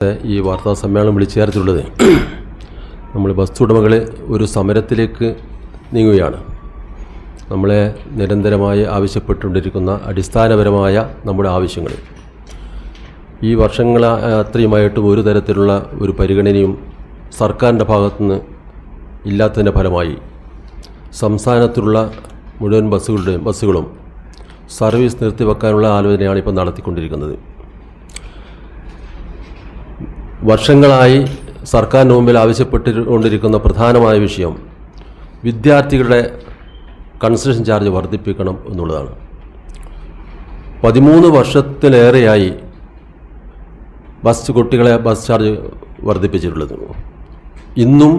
ഈ വാർത്താ സമ്മേളനം വിളിച്ചു ചേർത്തിട്ടുള്ളത് നമ്മൾ ബസ് ഉടമകൾ ഒരു സമരത്തിലേക്ക് നീങ്ങുകയാണ്. നമ്മളെ നിരന്തരമായി ആവശ്യപ്പെട്ടുകൊണ്ടിരിക്കുന്ന അടിസ്ഥാനപരമായ നമ്മുടെ ആവശ്യങ്ങൾ. ഈ വർഷങ്ങൾ അത്രയുമായിട്ടും ഒരു തരത്തിലുള്ള ഒരു പരിഗണനയും സർക്കാരിന്റെ ഭാഗത്തുനിന്ന് ഇല്ലാത്തതിന്റെ ഫലമായി സംസ്ഥാനത്തുള്ള മുഴുവൻ ബസ്സുകളുടെയും ബസ്സുകളും സർവീസ് നിർത്തിവെക്കാനുള്ള ആലോചനയാണ് ഇപ്പോൾ നടത്തിക്കൊണ്ടിരിക്കുന്നത്. വർഷങ്ങളായി സർക്കാരിന് മുമ്പിൽ ആവശ്യപ്പെട്ടുകൊണ്ടിരിക്കുന്ന പ്രധാനമായ വിഷയം വിദ്യാർത്ഥികളുടെ കൺസെഷൻ ചാർജ് വർദ്ധിപ്പിക്കണം എന്നുള്ളതാണ്. പതിമൂന്ന് വർഷത്തിലേറെയായി ബസ് കുട്ടികളെ ബസ് ചാർജ് വർദ്ധിപ്പിച്ചിട്ടുള്ളത്. ഇന്നും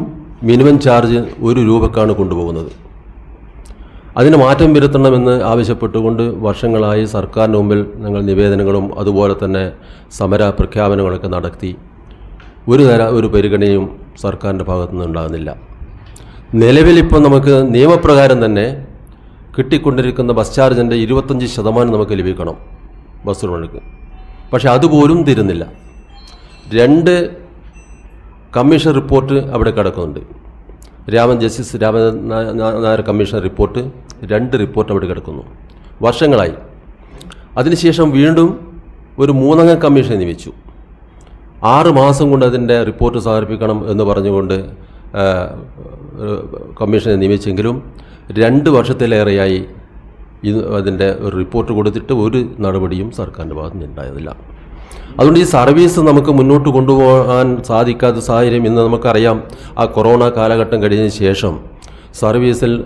മിനിമം ചാർജ് ഒരു രൂപക്കാണ് കൊണ്ടുപോകുന്നത്. അതിന് മാറ്റം വരുത്തണമെന്ന് ആവശ്യപ്പെട്ടുകൊണ്ട് വർഷങ്ങളായി സർക്കാരിന് മുമ്പിൽ ഞങ്ങൾ നിവേദനങ്ങളും അതുപോലെ തന്നെ സമര പ്രഖ്യാപനങ്ങളൊക്കെ നടത്തി ഒരു തര ഒരു പരിഗണനയും സർക്കാരിന്റെ ഭാഗത്തുനിന്ന് ഉണ്ടാകുന്നില്ല നിലവിലിപ്പോൾ നമുക്ക് നിയമപ്രകാരം തന്നെ കിട്ടിക്കൊണ്ടിരിക്കുന്ന ബസ് ചാർജിന്റെ ഇരുപത്തഞ്ച് ശതമാനം നമുക്ക് ലഭിക്കണം ബസ് ഉടമകൾക്ക് പക്ഷേ അതുപോലും തരുന്നില്ല. രണ്ട് കമ്മീഷൻ റിപ്പോർട്ട് അവിടെ കിടക്കുന്നുണ്ട്. Raman justice Raman Nair commission report രണ്ട് റിപ്പോർട്ട് അവിടെ കിടക്കുന്നു. വർഷങ്ങളായി. അതിനുശേഷം വീണ്ടും ഒരു മൂന്നംഗ കമ്മീഷൻ നിയമിച്ചു. ആറ് മാസം കൊണ്ട് അതിന്റെ റിപ്പോർട്ട് സമർപ്പിക്കണം എന്ന് പറഞ്ഞുകൊണ്ട് കമ്മീഷനെ നിയമിച്ചെങ്കിലും രണ്ട് വർഷത്തിലേറെയായി ഇത് അതിന്റെ ഒരു റിപ്പോർട്ട് കൊടുത്തിട്ട് ഒരു നടപടിയും സർക്കാരിന്റെ ഭാഗത്ത് നിന്ന് ഉണ്ടായതില്ല. അതുകൊണ്ട് ഈ സർവീസ് നമുക്ക് മുന്നോട്ട് കൊണ്ടുപോകാൻ സാധിക്കാത്ത സാഹചര്യം ഇന്ന് നമുക്കറിയാം. ആ കൊറോണ കാലഘട്ടം കഴിഞ്ഞ ശേഷം സർവീസിൽ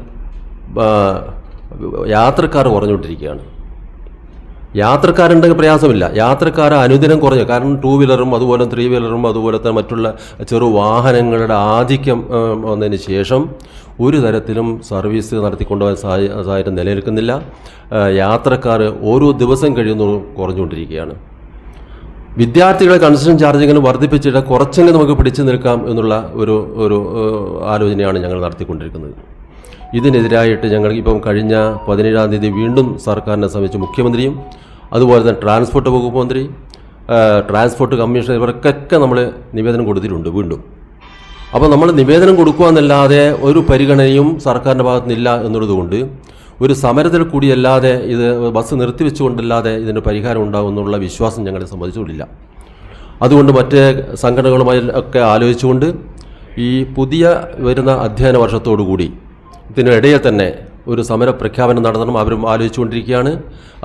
യാത്രക്കാർ കുറഞ്ഞുകൊണ്ടിരിക്കുകയാണ്. യാത്രക്കാരുണ്ടെങ്കിൽ പ്രയാസമില്ല. യാത്രക്കാർ അനുദിനം കുറഞ്ഞു. കാരണം ടൂ വീലറും അതുപോലെ ത്രീ വീലറും അതുപോലെ തന്നെ മറ്റുള്ള ചെറു വാഹനങ്ങളുടെ ആധിക്യം വന്നതിന് ശേഷം ഒരു തരത്തിലും സർവീസ് നടത്തിക്കൊണ്ടുപോകാൻ സഹായ സാഹചര്യം നിലനിൽക്കുന്നില്ല. യാത്രക്കാർ ഓരോ ദിവസം കഴിയുന്നു കുറഞ്ഞുകൊണ്ടിരിക്കുകയാണ്. വിദ്യാർത്ഥികളെ കൺസഷൻ ചാർജിങ്ങനെ വർദ്ധിപ്പിച്ചിട്ട് കുറച്ചെങ്കിലും നമുക്ക് പിടിച്ചു നിൽക്കാം എന്നുള്ള ഒരു ഒരു ആലോചനയാണ് ഞങ്ങൾ നടത്തിക്കൊണ്ടിരിക്കുന്നത്. ഇതിനെതിരായിട്ട് ഞങ്ങൾ ഇപ്പം കഴിഞ്ഞ പതിനേഴാം തീയതി വീണ്ടും സർക്കാരിനെ സമീപിച്ച്. മുഖ്യമന്ത്രിയും അതുപോലെ തന്നെ ട്രാൻസ്പോർട്ട് വകുപ്പ് മന്ത്രി ട്രാൻസ്പോർട്ട് കമ്മീഷൻ ഇവർക്കൊക്കെ നമ്മൾ നിവേദനം കൊടുത്തിട്ടുണ്ട് വീണ്ടും. അപ്പോൾ നമ്മൾ നിവേദനം കൊടുക്കുക എന്നല്ലാതെ ഒരു പരിഗണനയും സർക്കാരിന്റെ ഭാഗത്തുനിന്നില്ല എന്നുള്ളതുകൊണ്ട് ഒരു സമരത്തിൽ കൂടിയല്ലാതെ ഇത് ബസ് നിർത്തിവെച്ചുകൊണ്ടല്ലാതെ ഇതിന് പരിഹാരം ഉണ്ടാകുമെന്നുള്ള വിശ്വാസം ഞങ്ങളെ സംബന്ധിച്ചുകൊണ്ടില്ല അതുകൊണ്ട് മറ്റ് സംഘടനകളുമായി ഒക്കെ ആലോചിച്ചുകൊണ്ട് ഈ പുതിയ വരുന്ന അധ്യയന വർഷത്തോടുകൂടി ഇതിനിടയിൽ തന്നെ ഒരു സമര പ്രഖ്യാപനം നടത്തണം. അവരും ആലോചിച്ചുകൊണ്ടിരിക്കുകയാണ്.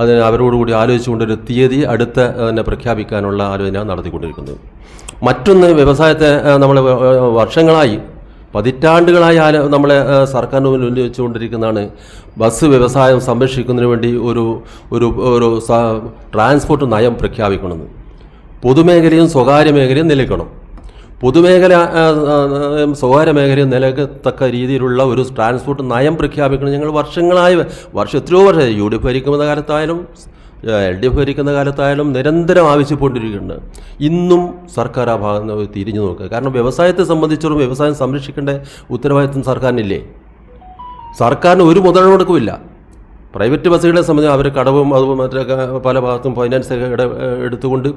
അതിന് അവരോടുകൂടി ആലോചിച്ചുകൊണ്ട് ഒരു തീയതി അടുത്ത തന്നെ പ്രഖ്യാപിക്കാനുള്ള ആലോചന നടത്തിക്കൊണ്ടിരിക്കുന്നത്. മറ്റൊന്ന് വ്യവസായത്തെ നമ്മൾ വർഷങ്ങളായി പതിറ്റാണ്ടുകളായി നമ്മളെ സർക്കാരിന് മുന്നിൽ ഉന്നയിച്ചുകൊണ്ടിരിക്കുന്നതാണ്. ബസ് വ്യവസായം സംരക്ഷിക്കുന്നതിന് വേണ്ടി ഒരു ഒരു ഒരു ട്രാൻസ്പോർട്ട് നയം പ്രഖ്യാപിക്കണമെന്ന്. പൊതുമേഖലയും സ്വകാര്യ മേഖലയും നിലയ്ക്കണം പൊതുമേഖല സ്വകാര്യ മേഖലയും നിലകത്തക്ക രീതിയിലുള്ള ഒരു ട്രാൻസ്പോർട്ട് നയം പ്രഖ്യാപിക്കണം. ഞങ്ങൾ വർഷങ്ങളായി വർഷം എത്രയോ വർഷം യു ഡി എഫ് ഭരിക്കുന്ന കാലത്തായാലും എൽ ഡി എഫ് ഭരിക്കുന്ന കാലത്തായാലും നിരന്തരം ആവശ്യപ്പെട്ടിരിക്കുന്നുണ്ട്. ഇന്നും സർക്കാർ ആ ഭാഗം തിരിഞ്ഞു നോക്കുക. കാരണം വ്യവസായത്തെ സംബന്ധിച്ചോളം വ്യവസായം സംരക്ഷിക്കേണ്ട ഉത്തരവാദിത്വം സർക്കാരിനില്ലേ? സർക്കാരിന് ഒരു മുതലെടുക്കുമില്ല പ്രൈവറ്റ് ബസ്സുകളെ സംബന്ധിച്ച് അവർ കടവും അതും മറ്റൊക്കെ പല ഭാഗത്തും ഫൈനാൻസ് ഒക്കെ എടുത്തുകൊണ്ട്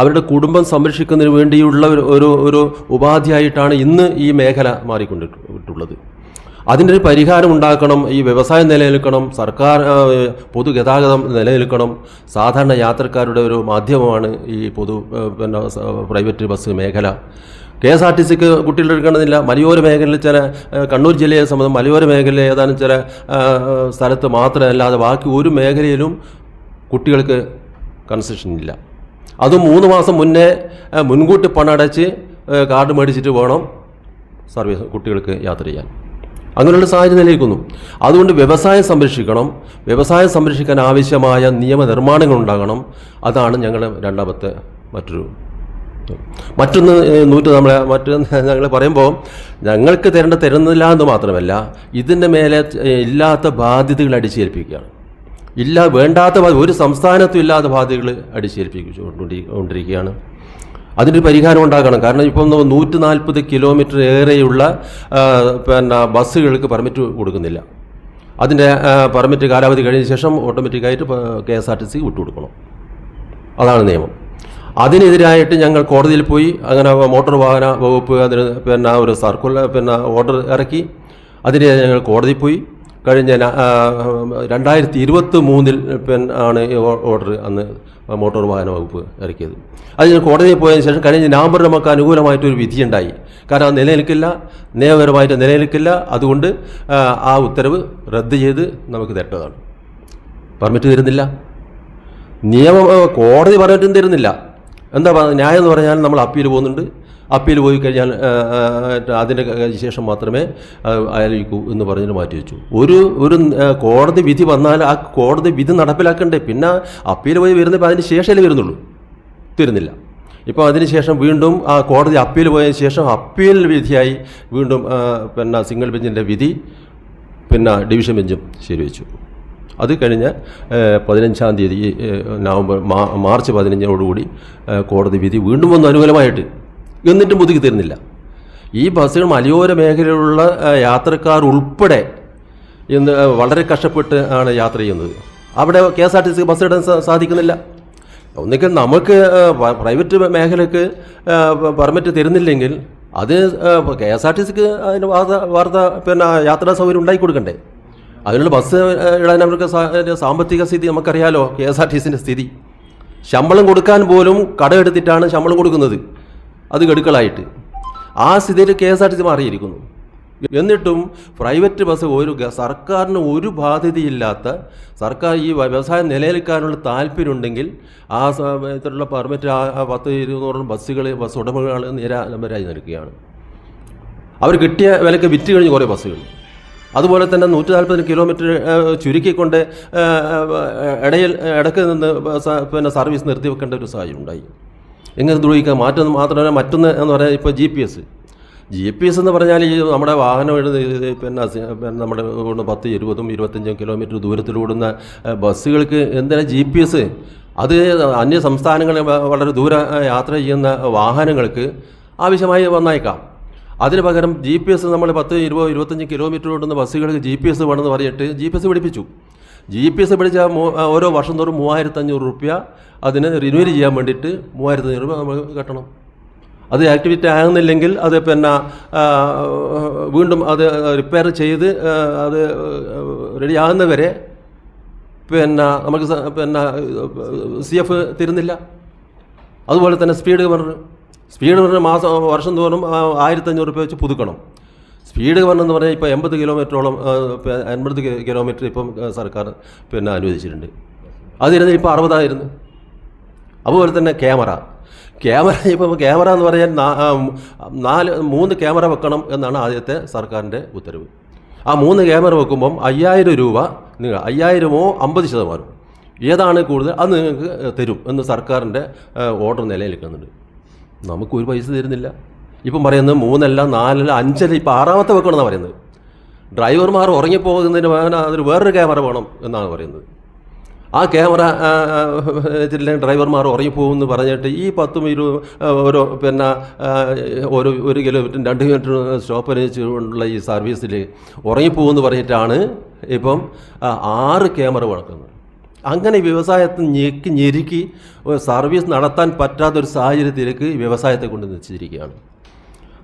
അവരുടെ കുടുംബം സംരക്ഷിക്കുന്നതിന് വേണ്ടിയുള്ള ഒരു ഒരു ഉപാധിയായിട്ടാണ് ഇന്ന് ഈ മേഖല മാറിക്കൊണ്ടിട്ടുള്ളത്. അതിന്റെ ഒരു പരിഹാരം ഉണ്ടാക്കണം ഈ വ്യവസായം നിലനിൽക്കണം സർക്കാർ പൊതുഗതാഗതം നിലനിൽക്കണം സാധാരണ യാത്രക്കാരുടെ ഒരു മാധ്യമമാണ് ഈ പൊതു പിന്നെ പ്രൈവറ്റ് ബസ് മേഖല. കെ എസ് ആർ ടി സിക്ക് കുട്ടികൾ എടുക്കണമെന്നില്ല മലയോര മേഖലയിൽ ചില കണ്ണൂർ ജില്ലയെ സംബന്ധിച്ച് മലയോര മേഖലയിലെ ഏതാനും ചില സ്ഥലത്ത് മാത്രമല്ലാതെ ബാക്കി ഒരു മേഖലയിലും കുട്ടികൾക്ക് കൺസെഷൻ ഇല്ല. അതും മൂന്ന് മാസം മുന്നേ മുൻകൂട്ടി പണം അടച്ച് ആ, കാർഡ് മേടിച്ചിട്ട് വേണം സർവീസ് കുട്ടികൾക്ക് യാത്ര ചെയ്യാൻ. അങ്ങനെയുള്ള സാഹചര്യം നിലനിൽക്കുന്നു. അതുകൊണ്ട് വ്യവസായം സംരക്ഷിക്കണം. വ്യവസായം സംരക്ഷിക്കാൻ ആവശ്യമായ നിയമനിർമ്മാണങ്ങൾ ഉണ്ടാകണം. അതാണ് ഞങ്ങളുടെ രണ്ടാമത്തെ മറ്റൊരു. മറ്റൊന്ന് നൂറ്റ് നമ്മളെ മറ്റൊന്ന് ഞങ്ങൾ പറയുമ്പോൾ ഞങ്ങൾക്ക് തരേണ്ട തരുന്നില്ല എന്ന് മാത്രമല്ല ഇതിന്റെ മേലെ ഇല്ലാത്ത ബാധ്യതകൾ അടിച്ചേൽപ്പിക്കുകയാണ്. ഇല്ല വേണ്ടാത്ത ഒരു സംസ്ഥാനത്തും ഇല്ലാത്ത ബാധ്യതകൾ അടിച്ചേൽപ്പിച്ചുകൊണ്ടിരിക്കുകയാണ് അതിനൊരു പരിഹാരം ഉണ്ടാക്കണം കാരണം ഇപ്പം നൂറ്റി നാൽപ്പത് കിലോമീറ്റർ ഏറെയുള്ള പിന്നെ ബസ്സുകൾക്ക് പെർമിറ്റ് കൊടുക്കുന്നില്ല. അതിന്റെ പെർമിറ്റ് കാലാവധി കഴിഞ്ഞ ശേഷം ഓട്ടോമാറ്റിക്കായിട്ട് K S R T C വിട്ടുകൊടുക്കണം. അതാണ് നിയമം. അതിനെതിരായിട്ട് ഞങ്ങൾ കോടതിയിൽ പോയി. അങ്ങനെ മോട്ടോർ വാഹന വകുപ്പ് അതിന് പിന്നെ ഒരു സർക്കുലർ പിന്നെ ഓർഡർ ഇറക്കി. അതിനെതിരെ ഞങ്ങൾ കോടതിയിൽ പോയി. കഴിഞ്ഞ രണ്ടായിരത്തി ഇരുപത്തി മൂന്നിൽ പിന്നെ ആണ് ഓർഡർ അന്ന് മോട്ടോർ വാഹന വകുപ്പ് ഇറക്കിയത്. അത് ഞാൻ കോടതിയിൽ പോയതിന് ശേഷം കഴിഞ്ഞ നവംബർ നമുക്ക് അനുകൂലമായിട്ടൊരു വിധിയുണ്ടായി കാരണം അത് നിലനിൽക്കില്ല നിയമപരമായിട്ട് നിലനിൽക്കില്ല. അതുകൊണ്ട് ആ, ഉത്തരവ് റദ്ദ് ചെയ്ത് നമുക്ക് തരേണ്ടതാണ്. പെർമിറ്റ് തരുന്നില്ല. നിയമം കോടതി പറഞ്ഞിട്ടും തരുന്നില്ല. എന്താ ന്യായം എന്ന് പറഞ്ഞാൽ നമ്മൾ അപ്പീൽ പോകുന്നുണ്ട്. അപ്പീൽ പോയി കഴിഞ്ഞാൽ അതിന്റെ ശേഷം മാത്രമേ ആ, എന്ന് പറഞ്ഞിട്ട് മാറ്റി വെച്ചു. ഒരു ഒരു കോടതി വിധി വന്നാൽ ആ കോടതി വിധി നടപ്പിലാക്കണ്ടേ. പിന്നെ അപ്പീൽ പോയി വരുന്നപ്പോൾ അതിന് ശേഷമല്ലേ വരുന്നുള്ളൂ. തരുന്നില്ല. ഇപ്പോൾ അതിനുശേഷം വീണ്ടും ആ കോടതി അപ്പീൽ പോയതിന് ശേഷം അപ്പീൽ വിധിയായി വീണ്ടും പിന്നെ സിംഗിൾ ബെഞ്ചിന്റെ വിധി പിന്നെ ഡിവിഷൻ ബെഞ്ചും ശരിവെച്ചു. അത് കഴിഞ്ഞ് പതിനഞ്ചാം തീയതി നവംബർ മാർച്ച് പതിനഞ്ചിനോടുകൂടി കോടതി വിധി വീണ്ടും വന്നു അനുകൂലമായിട്ട്. എന്നിട്ടും പുതുക്കി തരുന്നില്ല ഈ ബസ്സുകൾ മലയോര മേഖലയിലുള്ള യാത്രക്കാർ ഉൾപ്പെടെ ഇന്ന് വളരെ കഷ്ടപ്പെട്ട് ആണ് യാത്ര ചെയ്യുന്നത്. അവിടെ K S R T C bus ഇടാൻ സാധിക്കുന്നില്ല. ഒന്നിക്കൽ നമുക്ക് പ്രൈവറ്റ് മേഖലയ്ക്ക് പെർമിറ്റ് തരുന്നില്ലെങ്കിൽ അത് കെ എസ് ആർ ടി സിക്ക് അതിന് വാർത്ത വാർത്ത പിന്നെ യാത്രാ സൗകര്യം ഉണ്ടാക്കി കൊടുക്കണ്ടേ? അതിനുള്ള ബസ് ഇടാൻ അവർക്ക് സാമ്പത്തിക സ്ഥിതി നമുക്കറിയാലോ കെ എസ് ആർ ടി സിന്റെ സ്ഥിതി. ശമ്പളം കൊടുക്കാൻ പോലും കടമെടുത്തിട്ടാണ് ശമ്പളം കൊടുക്കുന്നത്. അത് ഗഡുക്കളായിട്ട്. ആ സ്ഥിതിയിൽ K S R T C മാറിയിരിക്കുന്നു. എന്നിട്ടും പ്രൈവറ്റ് ബസ് ഒരു സർക്കാരിന് ഒരു ബാധ്യതയില്ലാത്ത സർക്കാർ ഈ വ്യവസായം നിലനിൽക്കാനുള്ള താല്പര്യമുണ്ടെങ്കിൽ ആ ഇത്തരത്തിലുള്ള പെർമിറ്റ് ആ പത്ത് ഇരുന്നൂറോളം ബസ്സുകൾ ബസ് ഉടമകൾ നിരാലംബരായി നിൽക്കുകയാണ് അവർ കിട്ടിയ വിലക്ക് വിറ്റ് കഴിഞ്ഞ് കുറേ ബസ്സുകൾ. അതുപോലെ തന്നെ നൂറ്റി നാൽപ്പത് കിലോമീറ്റർ ചുരുക്കിക്കൊണ്ട് ഇടയിൽ ഇടയ്ക്ക് നിന്ന് പിന്നെ സർവീസ് നിർത്തി വെക്കേണ്ട ഒരു സാഹചര്യം ഉണ്ടായി. എങ്ങനെ ദ്രോഹിക്കാം മാറ്റം മാത്രമല്ല മറ്റൊന്ന് എന്ന് പറയാൻ ഇപ്പോൾ G P S G P S എന്ന് പറഞ്ഞാൽ ഈ നമ്മുടെ വാഹനം എഴുതി പിന്നെ നമ്മുടെ പത്ത് ഇരുപതും ഇരുപത്തഞ്ചും കിലോമീറ്റർ ദൂരത്തിലൂടുന്ന ബസ്സുകൾക്ക് എന്തിനാ ജി പി എസ് അത് അന്യ സംസ്ഥാനങ്ങളിൽ വളരെ ദൂര യാത്ര ചെയ്യുന്ന വാഹനങ്ങൾക്ക് ആവശ്യമായി വന്നേക്കാം. അതിന് പകരം ജി പി എസ് നമ്മൾ പത്ത് ഇരുപത് ഇരുപത്തഞ്ച് കിലോമീറ്റർ ഓടുന്ന ബസ്സുകൾക്ക് ജി പി എസ് വേണമെന്ന് പറഞ്ഞിട്ട് ജി പി എസ് പിടിപ്പിച്ചു. ജി പി എസ് പിടിച്ച ഓരോ വർഷം തോറും മൂവായിരത്തഞ്ഞൂറ് റുപ്യ അതിന് റിന്യൂവൽ ചെയ്യാൻ വേണ്ടിയിട്ട് മൂവായിരത്തഞ്ഞൂറ് രൂപ നമ്മൾ കെട്ടണം. അത് ആക്ടിവിറ്റി ആകുന്നില്ലെങ്കിൽ അത് പിന്നെ വീണ്ടും അത് റിപ്പയർ ചെയ്ത് അത് റെഡി ആകുന്നവരെ പിന്നെ നമുക്ക് പിന്നെ സി എഫ് തരുന്നില്ല. അതുപോലെ തന്നെ സ്പീഡ് ഗവർണർ സ്പീഡ് പറഞ്ഞാൽ മാസം വർഷം തോറും ആയിരത്തഞ്ഞൂറ് രൂപ വെച്ച് പുതുക്കണം. സ്പീഡ് പറഞ്ഞെന്ന് പറഞ്ഞാൽ ഇപ്പോൾ എൺപത് കിലോമീറ്ററോളം എൺപത് കിലോമീറ്റർ ഇപ്പം സർക്കാർ പിന്നെ അനുവദിച്ചിട്ടുണ്ട്. അതിരുന്ന് ഇപ്പോൾ അറുപതായിരുന്നു. അതുപോലെ തന്നെ ക്യാമറ. ക്യാമറ ഇപ്പോൾ ക്യാമറ എന്ന് പറഞ്ഞാൽ നാല് മൂന്ന് ക്യാമറ വെക്കണം എന്നാണ് ആദ്യത്തെ സർക്കാരിന്റെ ഉത്തരവ്. ആ മൂന്ന് ക്യാമറ വെക്കുമ്പം അയ്യായിരം രൂപ നിങ്ങൾ അയ്യായിരമോ അമ്പത് ശതമാനമോ ഏതാണ് കൂടുതൽ അത് നിങ്ങൾക്ക് തരും എന്ന് സർക്കാരിന്റെ ഓർഡർ നിലയിൽ നമുക്ക് ഒരു പൈസ തരുന്നില്ല. ഇപ്പം പറയുന്നത് മൂന്നല്ല നാലല്ല അഞ്ചല്ല ഇപ്പം ആറാമത്തെ വെക്കണമെന്നാണ് പറയുന്നത്. ഡ്രൈവർമാർ ഉറങ്ങിപ്പോകുന്നതിന് വേണം അതിന് വേറൊരു ക്യാമറ വേണം എന്നാണ് പറയുന്നത്. ആ ക്യാമറ ഇതിലെ ഡ്രൈവർമാർ ഉറങ്ങിപ്പോകുമെന്ന് പറഞ്ഞിട്ട് ഈ പത്തും ഇരുപതും ഓരോ പിന്നെ ഒരു ഒരു കിലോമീറ്റർ രണ്ട് കിലോമീറ്റർ സ്റ്റോപ്പ് അനുസരിച്ചുകൊണ്ടുള്ള ഈ സർവീസിൽ ഉറങ്ങിപ്പോകുമെന്ന് പറഞ്ഞിട്ടാണ് ഇപ്പം ആറ് ക്യാമറ വളർത്തുന്നത് അങ്ങനെ വ്യവസായത്തെ ഞെക്കി ഞെരുക്കി സർവീസ് നടത്താൻ പറ്റാത്തൊരു സാഹചര്യത്തിലേക്ക് വ്യവസായത്തെ കൊണ്ട് നിശ്ചയിച്ചിരിക്കുകയാണ്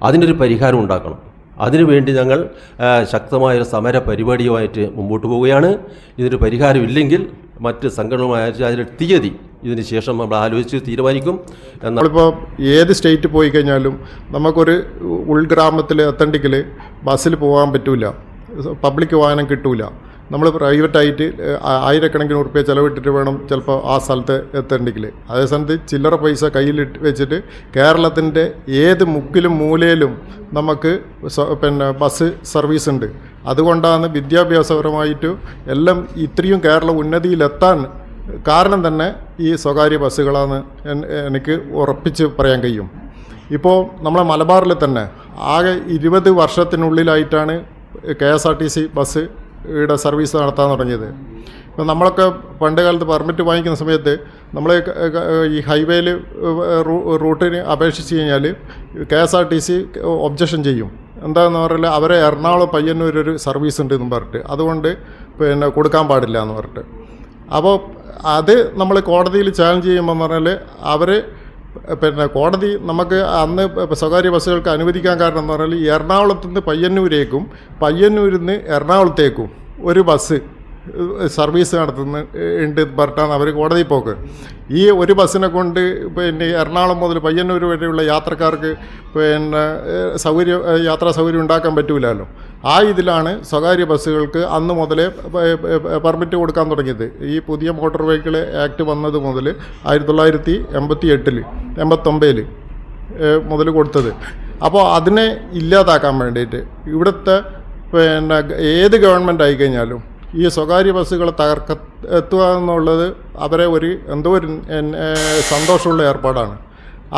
അതിനൊരു പരിഹാരം ഉണ്ടാക്കണം. അതിനുവേണ്ടി ഞങ്ങൾ ശക്തമായൊരു സമര പരിപാടിയുമായിട്ട് മുമ്പോട്ട് പോവുകയാണ്. ഇതിനൊരു പരിഹാരമില്ലെങ്കിൽ മറ്റ് സംഘടനകളുമായി അതിന്റെ തീയതി ഇതിന് ശേഷം നമ്മൾ ആലോചിച്ച് തീരുമാനിക്കും. നമ്മളിപ്പോൾ ഏത് സ്റ്റേറ്റ് പോയി കഴിഞ്ഞാലും നമുക്കൊരു ഉൾഗ്രാമത്തിൽ എത്തണ്ടെങ്കിൽ ബസ്സിൽ പോകാൻ പറ്റില്ല പബ്ലിക് വാഹനം കിട്ടൂല. നമ്മൾ പ്രൈവറ്റായിട്ട് ആയിരക്കണക്കിന് ഉറുപ്പ്യ ചിലവിട്ടിട്ട് വേണം ചിലപ്പോൾ ആ സ്ഥലത്ത് എത്തണ്ടെങ്കിൽ അതേസമയത്ത് ചില്ലറ പൈസ കയ്യിലിട്ട് വെച്ചിട്ട് കേരളത്തിന്റെ ഏത് മുക്കിലും മൂലയിലും നമുക്ക് പിന്നെ ബസ് സർവീസ് ഉണ്ട് അതുകൊണ്ടാണ് വിദ്യാഭ്യാസപരമായിട്ട് എല്ലാം ഇത്രയും കേരള ഉന്നതിയിലെത്താൻ കാരണം തന്നെ ഈ സ്വകാര്യ ബസ്സുകളാണ് എനിക്ക് ഉറപ്പിച്ച് പറയാൻ കഴിയും. ഇപ്പോൾ നമ്മളെ മലബാറിൽ തന്നെ ആകെ ഇരുപത് വർഷത്തിനുള്ളിലായിട്ടാണ് K S R T C bus ഇവിടെ സർവീസ് നടത്താൻ തുടങ്ങിയത്. ഇപ്പം നമ്മളൊക്കെ പണ്ട് കാലത്ത് പെർമിറ്റ് വാങ്ങിക്കുന്ന സമയത്ത് നമ്മൾ ഈ ഹൈവേയിൽ റൂട്ടിന് അപേക്ഷിച്ച് കഴിഞ്ഞാൽ K S R T C objection ചെയ്യും. എന്താണെന്ന് പറഞ്ഞാൽ അവരെ എറണാകുളം പയ്യന്നൂർ ഒരു സർവീസ് ഉണ്ട് എന്ന് പറഞ്ഞിട്ട്. അതുകൊണ്ട് പിന്നെ കൊടുക്കാൻ പാടില്ല എന്ന് പറഞ്ഞിട്ട്. അപ്പോൾ അത് നമ്മൾ കോടതിയിൽ ചാലഞ്ച് ചെയ്യുമ്പോൾ പറഞ്ഞാൽ അവർ പിന്നെ കോടതി നമുക്ക് അന്ന് സ്വകാര്യ ബസ്സുകൾക്ക് അനുവദിക്കാൻ കാരണം എന്ന് പറഞ്ഞാൽ എറണാകുളത്ത് നിന്ന് പയ്യന്നൂരേക്കും പയ്യന്നൂരിൽ നിന്ന് എറണാകുളത്തേക്കും ഒരു ബസ് സർവീസ് നടത്തുന്ന ഉണ്ട് പറഞ്ഞാണ് അവർ കോടതി പോക്ക്. ഈ ഒരു ബസ്സിനെ കൊണ്ട് പിന്നെ എറണാകുളം മുതൽ പയ്യന്നൂർ വരെയുള്ള യാത്രക്കാർക്ക് പിന്നെ സൗകര്യം യാത്രാ സൗകര്യം ഉണ്ടാക്കാൻ പറ്റൂലല്ലോ ആ ഇതിലാണ് സ്വകാര്യ ബസ്സുകൾക്ക് അന്ന് മുതലേ പെർമിറ്റ് കൊടുക്കാൻ തുടങ്ങിയത്. ഈ പുതിയ മോട്ടോർ വെഹിക്കിൾ ആക്ട് വന്നത് മുതൽ ആയിരത്തി തൊള്ളായിരത്തി എൺപത്തി എട്ടിൽ എൺപത്തൊമ്പതിൽ മുതൽ കൊടുത്തത്. അപ്പോൾ അതിനെ ഇല്ലാതാക്കാൻ വേണ്ടിയിട്ട് ഇവിടുത്തെ പിന്നെ ഏത് ഗവൺമെന്റ് ആയിക്കഴിഞ്ഞാലും ഈ സ്വകാര്യ ബസ്സുകളെ തകർക്ക എത്തുക എന്നുള്ളത് അവരെ ഒരു എന്തോ ഒരു സന്തോഷമുള്ള ഏർപ്പാടാണ്.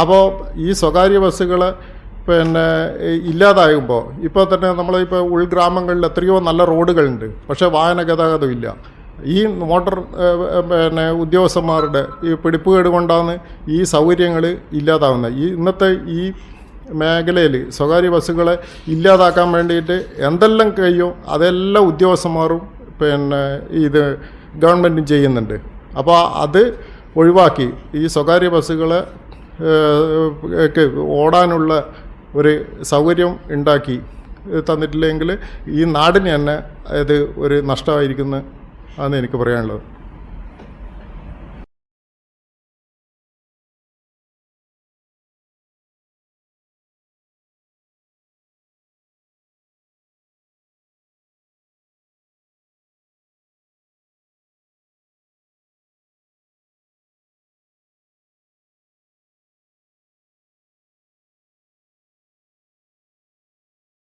അപ്പോൾ ഈ സ്വകാര്യ ബസ്സുകൾ പിന്നെ ഇല്ലാതാകുമ്പോൾ ഇപ്പോൾ തന്നെ നമ്മളിപ്പോൾ ഉൾഗ്രാമങ്ങളിൽ എത്രയോ നല്ല റോഡുകളുണ്ട് പക്ഷേ വാഹന ഗതാഗതം ഇല്ല. ഈ മോട്ടോർ പിന്നെ ഉദ്യോഗസ്ഥന്മാരുടെ ഈ പിടിപ്പുകേട് കൊണ്ടാണ് ഈ സൗകര്യങ്ങൾ ഇല്ലാതാവുന്നത്. ഈ ഇന്നത്തെ ഈ മേഖലയിൽ സ്വകാര്യ ബസ്സുകളെ ഇല്ലാതാക്കാൻ വേണ്ടിയിട്ട് എന്തെല്ലാം കഴിയും അതെല്ലാം ഉദ്യോഗസ്ഥന്മാരും പിന്നെ ഇത് ഗവൺമെന്റും ചെയ്യുന്നുണ്ട്. അപ്പോൾ അത് ഒഴിവാക്കി. ഈ സ്വകാര്യ ബസ്സുകളെ ഓടാനുള്ള ഒരു സൗകര്യം ഉണ്ടാക്കി തന്നിട്ടില്ലെങ്കിൽ ഈ നാടിന് തന്നെ ഇത് ഒരു നഷ്ടമായിരിക്കുന്നു എന്ന് എനിക്ക് പറയാനുള്ളത്.